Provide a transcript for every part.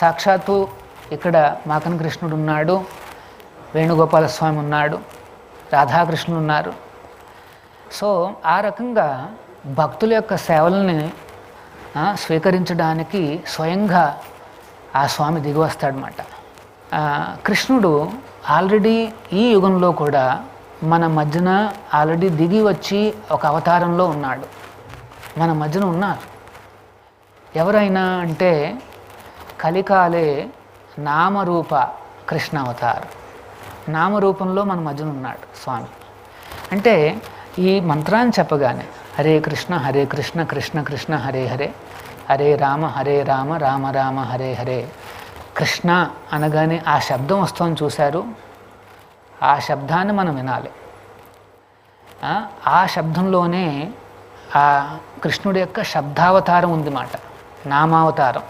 సాక్షాత్తు ఇక్కడ మాకన కృష్ణుడు ఉన్నాడు వేణుగోపాల స్వామి ఉన్నాడు రాధాకృష్ణుడు ఉన్నారు. సో ఆ రకంగా భక్తుల యొక్క సేవల్ని స్వీకరించడానికి స్వయంగా ఆ స్వామి దిగి వస్తాడనమాట కృష్ణుడు ఆల్రెడీ ఈ యుగంలో కూడా మన మధ్యన ఆల్రెడీ దిగి వచ్చి ఒక అవతారంలో ఉన్నాడు. మన మధ్యన ఉన్నారు. ఎవరైనా అంటే కలికాలే నామరూప కృష్ణ అవతార్ నామరూపంలో మన మధ్యన ఉన్నాడు స్వామి. అంటే ఈ మంత్రాన్ని చెప్పగానే హరే కృష్ణ హరే కృష్ణ కృష్ణ కృష్ణ హరే హరే హరే రామ హరే రామ రామ రామ హరే హరే. కృష్ణ అనగానే ఆ శబ్దం వస్తుంది చూశారు? ఆ శబ్దాన్ని మనం వినాలి. ఆ, ఆ శబ్దంలోనే ఆ కృష్ణుడి యొక్క శబ్దావతారం ఉంది మాట నామావతారం.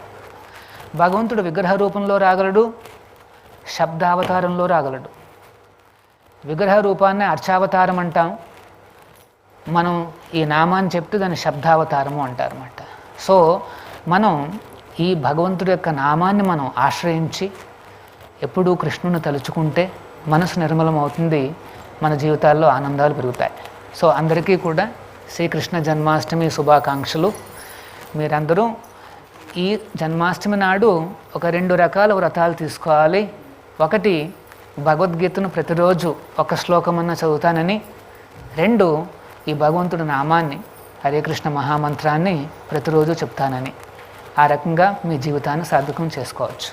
భగవంతుడు విగ్రహ రూపంలో రాగలడు శబ్దావతారంలో రాగలడు. విగ్రహ రూపాన్ని అర్చావతారం అంటాం. మనం ఈ నామాన్ని చెప్తే దాన్ని శబ్దావతారము అంటారన్నమాట. సో మనం ఈ భగవంతుడి యొక్క నామాన్ని మనం ఆశ్రయించి ఎప్పుడూ కృష్ణుని తలుచుకుంటే మనసు నిర్మలం అవుతుంది మన జీవితాల్లో ఆనందాలు పెరుగుతాయి. సో అందరికీ కూడా శ్రీకృష్ణ జన్మాష్టమి శుభాకాంక్షలు. మీరందరూ ఈ జన్మాష్టమి నాడు ఒక రెండు రకాల వ్రతాలు తీసుకోవాలి. ఒకటి భగవద్గీతను ప్రతిరోజు ఒక శ్లోకమన్నా చదువుతానని. రెండు ఈ భగవంతుడి నామాన్ని హరే కృష్ణ మహామంత్రాన్ని ప్రతిరోజు చెప్తానని. ఆ రకంగా మీ జీవితాన్ని సార్థకం చేసుకోవచ్చు.